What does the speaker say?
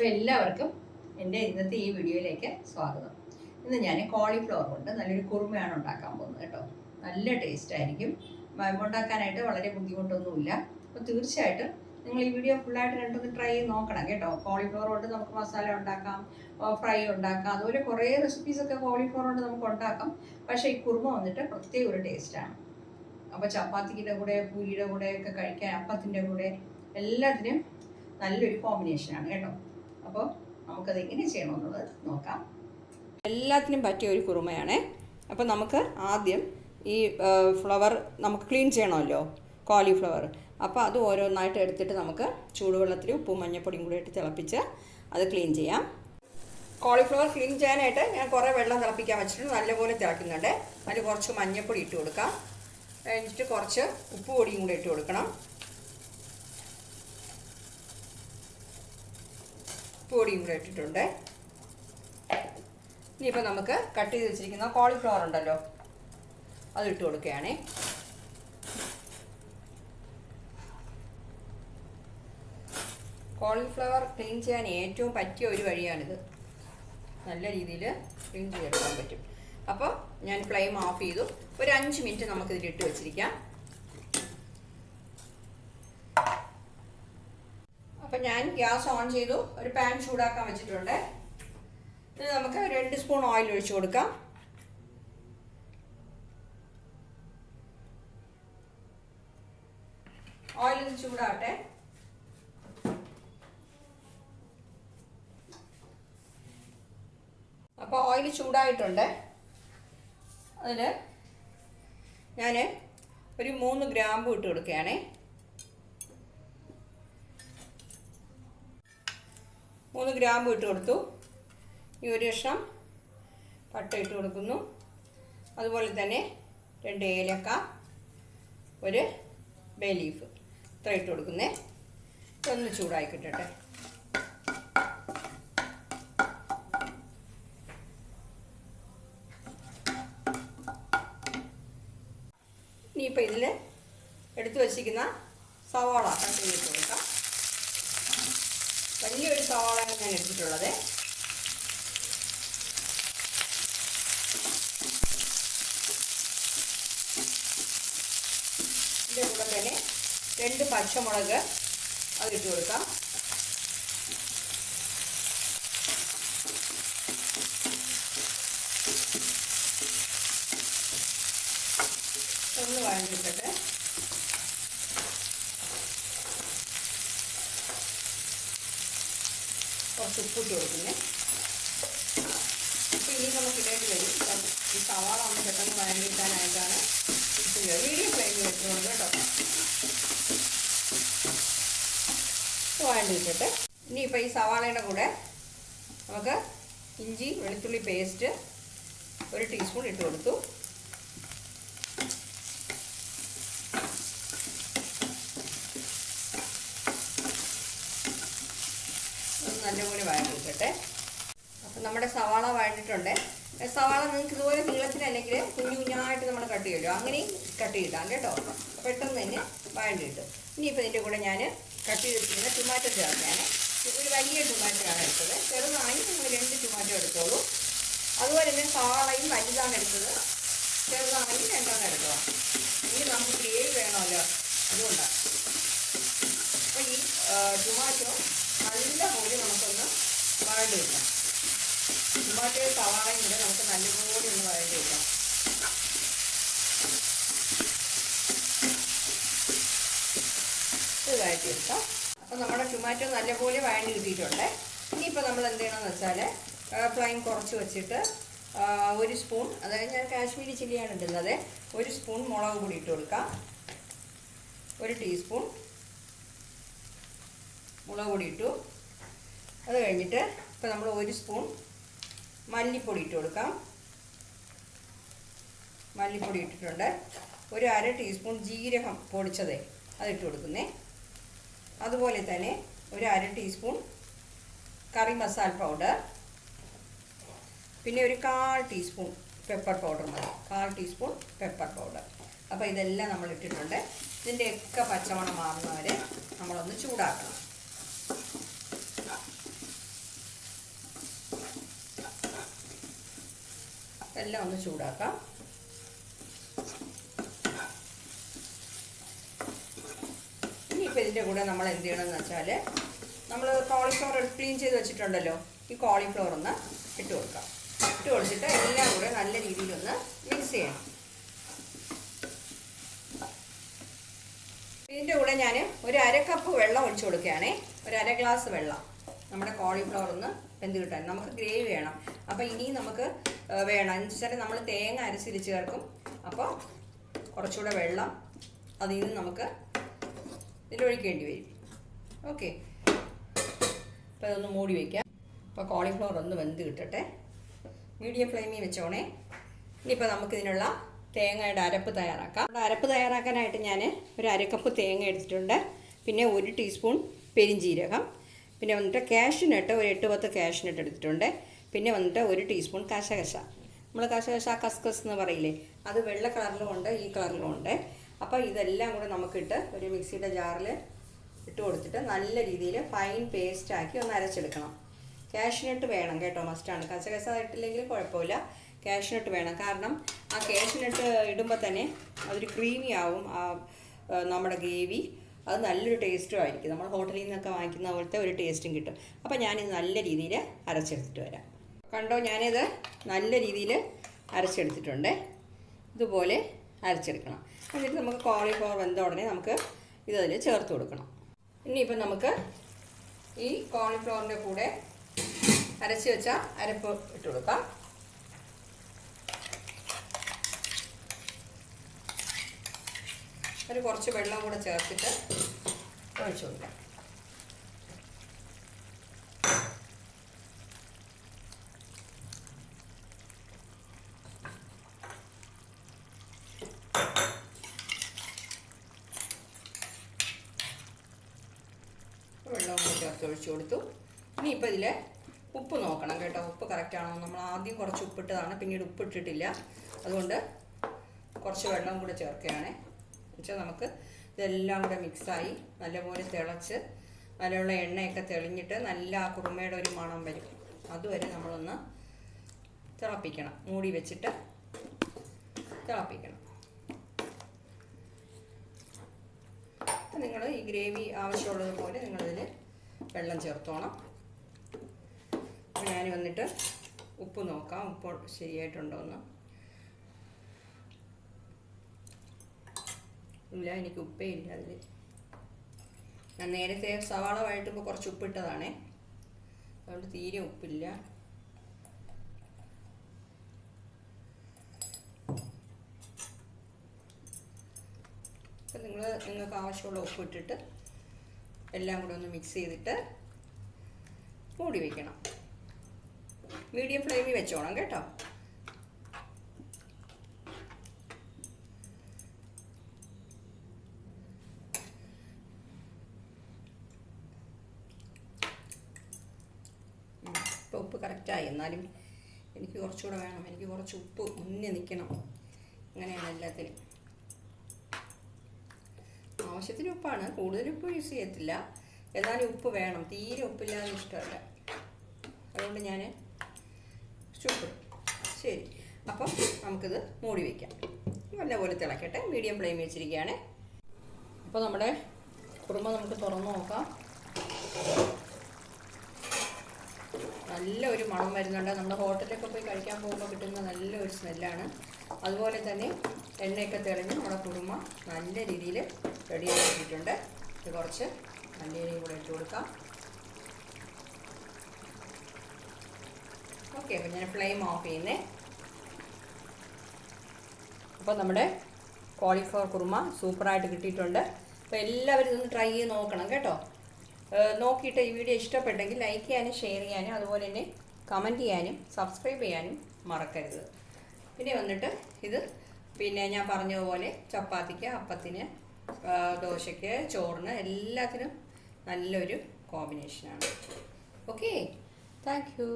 അപ്പോൾ എല്ലാവർക്കും എന്റെ ഇന്നത്തെ ഈ വീഡിയോയിലേക്ക് സ്വാഗതം. ഇന്ന് ഞാൻ കോളിഫ്ലവർ കൊണ്ട് നല്ലൊരു കുറുമയാണ് ഉണ്ടാക്കാൻ പോകുന്നത് കേട്ടോ. നല്ല ടേസ്റ്റ് ആയിരിക്കും. ഉണ്ടാക്കാനായിട്ട് വളരെ ബുദ്ധിമുട്ടൊന്നുമില്ല. അപ്പോൾ തീർച്ചയായിട്ടും നിങ്ങൾ ഈ വീഡിയോ ഫുള്ളായിട്ട് രണ്ടൊന്ന് ട്രൈ ചെയ്ത് നോക്കണം കേട്ടോ. കോളിഫ്ലവർ കൊണ്ട് നമുക്ക് മസാല ഉണ്ടാക്കാം ഫ്രൈ ഉണ്ടാക്കാം അതുപോലെ കുറേ റെസിപ്പീസൊക്കെ കോളിഫ്ലവർ കൊണ്ട് നമുക്ക് ഉണ്ടാക്കാം. പക്ഷേ ഈ കുറുമ വന്നിട്ട് പ്രത്യേക ഒരു ടേസ്റ്റാണ് അപ്പോൾ ചപ്പാത്തിയുടെ കൂടെ പൂരിയുടെ കൂടെ ഒക്കെ കഴിക്കാൻ അപ്പത്തിന്റെ കൂടെ എല്ലാത്തിനും നല്ലൊരു കോമ്പിനേഷനാണ് കേട്ടോ. അപ്പോൾ നമുക്കത് എങ്ങനെ ചെയ്യണമെന്നത് നോക്കാം. എല്ലാത്തിനും പറ്റിയ ഒരു കുറുമയാണ്. അപ്പോൾ നമുക്ക് ആദ്യം ഈ ഫ്ലവർ നമുക്ക് ക്ലീൻ ചെയ്യണമല്ലോ കോളിഫ്ലവർ. അപ്പോൾ അത് ഓരോന്നായിട്ട് എടുത്തിട്ട് നമുക്ക് ചൂടുവെള്ളത്തിൽ ഉപ്പും മഞ്ഞപ്പൊടിയും കൂടി ഇട്ട് തിളപ്പിച്ച് അത് ക്ലീൻ ചെയ്യാം. കോളിഫ്ലവർ ക്ലീൻ ചെയ്യാനായിട്ട് ഞാൻ കുറേ വെള്ളം തിളപ്പിക്കാൻ വെച്ചിട്ടുണ്ട്. നല്ലപോലെ തിളയ്ക്കുന്നുണ്ട് അതിൽ കുറച്ച് മഞ്ഞപ്പൊടി ഇട്ട് കൊടുക്കാം. കഴിഞ്ഞിട്ട് കുറച്ച് ഉപ്പ് പൊടിയും കൂടി ഇട്ട് കൊടുക്കണം. പൊടിയും കൂടെ ഇട്ടിട്ടുണ്ട്. ഇനിയിപ്പോൾ നമുക്ക് കട്ട് ചെയ്ത് വെച്ചിരിക്കുന്ന കോളിഫ്ലവർ ഉണ്ടല്ലോ അത് ഇട്ട് കൊടുക്കുകയാണേ. കോളിഫ്ലവർ ക്ലീൻ ചെയ്യാൻ ഏറ്റവും പറ്റിയ ഒരു വഴിയാണിത്. നല്ല രീതിയിൽ ക്ലീൻ ചെയ്തെടുക്കാൻ പറ്റും. അപ്പോൾ ഞാൻ ഫ്ലെയിം ഓഫ് ചെയ്തു. ഒരു അഞ്ച് മിനിറ്റ് നമുക്കിതിൽ ഇട്ട് വെച്ചിരിക്കാം. അപ്പം ഞാൻ ഗ്യാസ് ഓൺ ചെയ്തു. ഒരു പാൻ ചൂടാക്കാൻ വെച്ചിട്ടുണ്ട്. ഇത് നമുക്ക് രണ്ട് സ്പൂൺ ഓയിൽ ഒഴിച്ചു കൊടുക്കാം. ഓയിൽ ചൂടാട്ടെ അപ്പോൾ ഓയിൽ ചൂടായിട്ടുണ്ട്. അതിൽ ഞാൻ ഒരു മൂന്ന് ഗ്രാമ്പു ഇട്ട് കൊടുക്കുകയാണേ. മൂന്ന് ഗ്രാമ്പ് ഇട്ട് കൊടുത്തു. ഈ ഒരു കഷ്ണം പട്ട ഇട്ട് കൊടുക്കുന്നു. അതുപോലെ തന്നെ രണ്ട് ഏലക്ക ഒരു ബേ ലീഫ്. ഇത്ര ഇട്ട് കൊടുക്കുന്നേ. ഒന്ന് ചൂടായി കിട്ടട്ടെ. ഇനിയിപ്പോൾ ഇതിൽ എടുത്തു വച്ചിരിക്കുന്ന സവാള കട്ട് കൊടുക്കാം. വലിയൊരു സവാളയാണ് ഞാൻ എടുത്തിട്ടുള്ളത്. ഇതിന്റെ കൂടെ തന്നെ രണ്ട് പച്ചമുളക് അതിട്ട് കൊടുക്കാം. ഒന്ന് വഴഞ്ഞിട്ടിട്ട് കുറച്ച് കൊടുക്കുന്നത് കൊടുക്കുന്നേ. അപ്പോൾ ഇനി നമുക്ക് ഇടേണ്ടി വരും. ഇപ്പം ഈ സവാള ഒന്ന് പെട്ടെന്ന് വഴഞ്ഞിട്ടാനായിട്ടാണ് മീഡിയം ഫ്ലെയിമിൽ വെച്ചുകൊണ്ട് കേട്ടോ. വഴണ്ടിട്ടിട്ട് ഇനിയിപ്പോൾ ഈ സവാളയുടെ കൂടെ നമുക്ക് ഇഞ്ചി വെളുത്തുള്ളി പേസ്റ്റ് ഒരു ടീസ്പൂൺ ഇട്ട് കൊടുത്തു. നല്ലപോലെ നല്ലപോലെ വഴണ്ടിട്ടെ അപ്പം നമ്മുടെ സവാള വഴണ്ടിട്ടുണ്ട്. സവാള നിങ്ങൾക്ക് ഇതുപോലെ നീളത്തിനല്ലെങ്കിൽ കുഞ്ഞു കുഞ്ഞായിട്ട് നമ്മൾ കട്ട് ചെയ്യുമല്ലോ അങ്ങനെയും കട്ട് ചെയ്താൽ കേട്ടോ. പെട്ടെന്ന് തന്നെ വഴണ്ടിട്ട് ഇനിയിപ്പോൾ ഇതിന്റെ കൂടെ ഞാൻ കട്ട് ചെയ്തിരിക്കുന്ന ടുമാറ്റോ ചേർക്കാണ് ഒരു വലിയ ടൊമാറ്റോ എടുത്തത്. ചെറുതാണെങ്കിൽ നിങ്ങൾ രണ്ട് ടൊമാറ്റോ എടുത്തോളൂ. അതുപോലെ തന്നെ സവാളയും വലുതാണ് എടുത്തത്. ചെറുതാണെങ്കിൽ രണ്ടെണ്ണം എടുത്തോ ഇനി നമുക്ക് ഗ്രേവി വേണമല്ലോ. അതുകൊണ്ടാണ് അപ്പോൾ ഈ ടൊമാറ്റോ വഴണ്ടി വെക്കാം ടൊമാറ്റോ സവാളയും കൂടെ നമുക്ക് നല്ലപോലെ ഒന്ന് വഴണ്ടി വെക്കാം ഇത് വഴറ്റി എടുക്കാം അപ്പോൾ നമ്മുടെ ടൊമാറ്റോ നല്ലപോലെ വഴണ്ടി കിട്ടിയിട്ടുണ്ട്. ഇനിയിപ്പോൾ നമ്മൾ എന്ത് ചെയ്യണമെന്ന് വെച്ചാൽ ഫ്ലൈം കുറച്ച് വെച്ചിട്ട് ഒരു സ്പൂൺ അതായത് ഞാൻ കാശ്മീരി ചില്ലിയാണ് ഇടുന്നത്. ഒരു സ്പൂൺ മുളക് പൊടി ഇട്ട് കൊടുക്കാം. ഒരു ടീസ്പൂൺ മുളക് പൊടി ഇട്ടു. അത് കഴിഞ്ഞിട്ട് ഇപ്പോൾ നമ്മൾ ഒരു സ്പൂൺ മല്ലിപ്പൊടി ഇട്ട് കൊടുക്കാം. മല്ലിപ്പൊടി ഇട്ടിട്ടുണ്ട്. ഒരു അര ടീസ്പൂൺ ജീരകം പൊടിച്ചത് അതിട്ട് കൊടുക്കുന്നേ. അതുപോലെ തന്നെ ഒരു അര ടീസ്പൂൺ കറി മസാല പൗഡർ. പിന്നെ ഒരു കാൽ ടീസ്പൂൺ പെപ്പർ പൗഡർ മതി. കാൽ ടീസ്പൂൺ പെപ്പർ പൗഡർ. അപ്പോൾ ഇതെല്ലാം നമ്മൾ ഇട്ടിട്ടുണ്ട്. ഇതിന്റെയൊക്കെ പച്ചമണം മാറുന്നവരെ നമ്മളൊന്ന് ചൂടാക്കണം. എല്ലാം ഒന്ന് ചൂടാക്കാം. ഇനിയിപ്പോൾ ഇതിന്റെ കൂടെ നമ്മൾ എന്ത് ചെയ്യണമെന്ന് വെച്ചാൽ നമ്മൾ കോളിഫ്ലവർ ക്ലീൻ ചെയ്ത് വെച്ചിട്ടുണ്ടല്ലോ ഈ കോളിഫ്ലവർ ഒന്ന് ഇട്ട് കൊടുക്കാം. ഇട്ട് കൊടുത്തിട്ട് എല്ലാം കൂടെ നല്ല രീതിയിലൊന്ന് മിക്സ് ചെയ്യണം. ഇതിന്റെ കൂടെ ഞാൻ ഒരു അര കപ്പ് വെള്ളം ഒഴിച്ചു കൊടുക്കുകയാണേ. ഒരു അര ഗ്ലാസ് വെള്ളം. നമ്മുടെ കോളിഫ്ലവർ ഒന്ന് വെന്ത് കിട്ടാൻ. നമുക്ക് ഗ്രേവി വേണം. അപ്പോൾ ഇനി നമുക്ക് വേണം. എന്ന് വെച്ചാൽ നമ്മൾ തേങ്ങ അരച്ചിരിച്ച് ചേർക്കും. അപ്പോൾ കുറച്ചുകൂടെ വെള്ളം അതിൽ നിന്ന് നമുക്ക് ഇതിലൊഴിക്കേണ്ടി വരും. ഓക്കെ അപ്പോൾ ഇതൊന്ന് മൂടി വയ്ക്കാം അപ്പോൾ കോളിഫ്ലവർ ഒന്ന് വെന്ത് കിട്ടട്ടെ. മീഡിയം ഫ്ലെയിമിൽ വെച്ചോണേ. ഇനിയിപ്പോൾ നമുക്കിതിനുള്ള തേങ്ങയുടെ അരപ്പ് തയ്യാറാക്കാം. അരപ്പ് തയ്യാറാക്കാനായിട്ട് ഞാൻ ഒരു അരക്കപ്പ് തേങ്ങ എടുത്തിട്ടുണ്ട്. പിന്നെ ഒരു ടീസ്പൂൺ പെരിഞ്ചീരകം. പിന്നെ വന്നിട്ട് കാഷ്യൂനട്ട് ഒരു എട്ട് പത്ത് കാഷ്യൂനട്ട് എടുത്തിട്ടുണ്ട്. പിന്നെ വന്നിട്ട് ഒരു ടീസ്പൂൺ കശകശ. നമ്മൾ കശകശ കസ്കസ് എന്ന് പറയില്ലേ? അത് വെള്ള കളറിലും ഉണ്ട് ഈ കളറിലും ഉണ്ട്. അപ്പോൾ ഇതെല്ലാം കൂടെ നമുക്കിട്ട് ഒരു മിക്സിയുടെ ജാറിൽ ഇട്ട് കൊടുത്തിട്ട് നല്ല രീതിയിൽ ഫൈൻ പേസ്റ്റ് ആക്കി ഒന്ന് അരച്ചെടുക്കണം. കാഷ്നട്ട് വേണം കേട്ടോ മസ്റ്റാണ് കസകസ ഇട്ടില്ലെങ്കിൽ കുഴപ്പമില്ല. കാഷ്നട്ട് വേണം. കാരണം ആ കാഷ്നട്ട് ഇടുമ്പോൾ തന്നെ അതൊരു ക്രീമി ആവും. ആ, നമ്മുടെ ഗ്രേവി അത് നല്ലൊരു ടേസ്റ്റും ആയിരിക്കും. നമ്മൾ ഹോട്ടലിൽ നിന്നൊക്കെ വാങ്ങിക്കുന്ന പോലത്തെ ഒരു ടേസ്റ്റും കിട്ടും. അപ്പോൾ ഞാനിത് നല്ല രീതിയിൽ അരച്ചെടുത്തിട്ട് വരാം. കണ്ടോ ഞാനിത് നല്ല രീതിയിൽ അരച്ചെടുത്തിട്ടുണ്ട്. ഇതുപോലെ അരച്ചെടുക്കണം. എന്നിട്ട് നമുക്ക് കോളിഫ്ലവർ വെന്ത ഉടനെ നമുക്ക് ഇതതിൽ ചേർത്ത് കൊടുക്കണം. ഇനിയിപ്പം നമുക്ക് ഈ കോളിഫ്ലവറിന്റെ കൂടെ അരച്ച് വെച്ച അരപ്പ് ഇട്ട് കൊടുക്കാം. ഒരു കുറച്ച് വെള്ളം കൂടെ ചേർത്തിട്ട് ഒഴിച്ചു കൊടുക്കാം. കൂടി ഒഴിച്ചു കൊടുത്തു. ഇനിയിപ്പോൾ ഇതിൽ ഉപ്പ് നോക്കണം കേട്ടോ. ഉപ്പ് കറക്റ്റ് ആണോ? നമ്മൾ ആദ്യം കുറച്ച് ഉപ്പിട്ടതാണ്. പിന്നീട് ഉപ്പിട്ടിട്ടില്ല. അതുകൊണ്ട് കുറച്ച് വെള്ളം കൂടെ ചേർക്കുകയാണ്. വെച്ചാൽ നമുക്ക് ഇതെല്ലാം കൂടെ മിക്സായി നല്ലപോലെ തിളച്ച് നല്ലുള്ള എണ്ണയൊക്കെ തെളിഞ്ഞിട്ട് നല്ല ആ കുറുമയുടെ ഒരു മണം വരും. അതുവരെ നമ്മളൊന്ന് തിളപ്പിക്കണം. മൂടി വെച്ചിട്ട് തിളപ്പിക്കണം. നിങ്ങൾ ഈ ഗ്രേവി ആവശ്യമുള്ളതുപോലെ നിങ്ങളിതിൽ വെള്ളം ചേർത്തോണം. ഞാൻ വന്നിട്ട് ഉപ്പ് നോക്കാം. ഉപ്പ് ശരിയായിട്ടുണ്ടോ എന്ന് ഇല്ല എനിക്ക് ഉപ്പേ ഇല്ല അതിൽ ഞാൻ നേരത്തെ സവാള വഴറ്റുമ്പോൾ കുറച്ച് ഉപ്പിട്ടതാണേ. അതുകൊണ്ട് തീരെ ഉപ്പില്ല. അപ്പം നിങ്ങൾ നിങ്ങൾക്ക് ആവശ്യമുള്ള ഉപ്പ് ഇട്ടിട്ട് എല്ലാം കൂടെ ഒന്ന് മിക്സ് ചെയ്തിട്ട് മൂടി വയ്ക്കണം മീഡിയം ഫ്ലെയിമിൽ വെച്ചോണം കേട്ടോ ഇപ്പോൾ ഉപ്പ് കറക്റ്റായി എന്നാലും എനിക്ക് കുറച്ചുകൂടെ വേണം. എനിക്ക് കുറച്ച് ഉപ്പ് മുന്നേ നിൽക്കണം. അങ്ങനെയാണ് എല്ലാത്തിനും. ആവശ്യത്തിന് ഉപ്പാണ്. കൂടുതൽ ഉപ്പ് യൂസ് ചെയ്യത്തില്ല. എന്നാലും ഉപ്പ് വേണം. തീരെ ഉപ്പില്ലാതെ ഇഷ്ടമല്ല. അതുകൊണ്ട് ഞാൻ ചുപ്പ് ശരി. അപ്പം നമുക്കിത് മൂടി വയ്ക്കാം നല്ലപോലെ തിളക്കട്ടെ. മീഡിയം ഫ്ലെയിം വെച്ചിരിക്കുകയാണ്. അപ്പോൾ നമ്മുടെ കുറുമ നമുക്ക് തുറന്ന് നോക്കാം. നല്ല ഒരു മണം വരുന്നുണ്ട്. നമ്മൾ ഹോട്ടലിലൊക്കെ പോയി കഴിക്കാൻ പോകുമ്പോൾ കിട്ടുന്ന നല്ല ഒരു സ്മെല്ലാണ്. അതുപോലെ തന്നെ എണ്ണയൊക്കെ തെളിഞ്ഞ് നമ്മുടെ കുറുമ നല്ല രീതിയിൽ റെഡിയാക്കിയിട്ടുണ്ട്. ഇത് കുറച്ച് മല്ലിയിലയും കൂടെ ഇട്ട് കൊടുക്കാം. ഓക്കെ അപ്പം ഞാൻ ഫ്ലെയിം ഓഫ് ചെയ്യുന്നേ. അപ്പോൾ നമ്മുടെ കോളിഫ്ലവർ കുറുമ സൂപ്പറായിട്ട് കിട്ടിയിട്ടുണ്ട്. അപ്പോൾ എല്ലാവരും ഇതൊന്ന് ട്രൈ ചെയ്ത് നോക്കണം കേട്ടോ. നോക്കിയിട്ട് ഈ വീഡിയോ ഇഷ്ടപ്പെട്ടെങ്കിൽ ലൈക്ക് ചെയ്യാനും ഷെയർ ചെയ്യാനും അതുപോലെ തന്നെ കമന്റ് ചെയ്യാനും സബ്സ്ക്രൈബ് ചെയ്യാനും മറക്കരുത്. പിന്നെ വന്നിട്ട് ഇത് പിന്നെ ഞാൻ പറഞ്ഞതുപോലെ ചപ്പാത്തിക്ക് അപ്പത്തിന് ദോശയ്ക്ക് ചോറിന് എല്ലാത്തിനും നല്ലൊരു കോമ്പിനേഷനാണ് ഓക്കെ താങ്ക് യു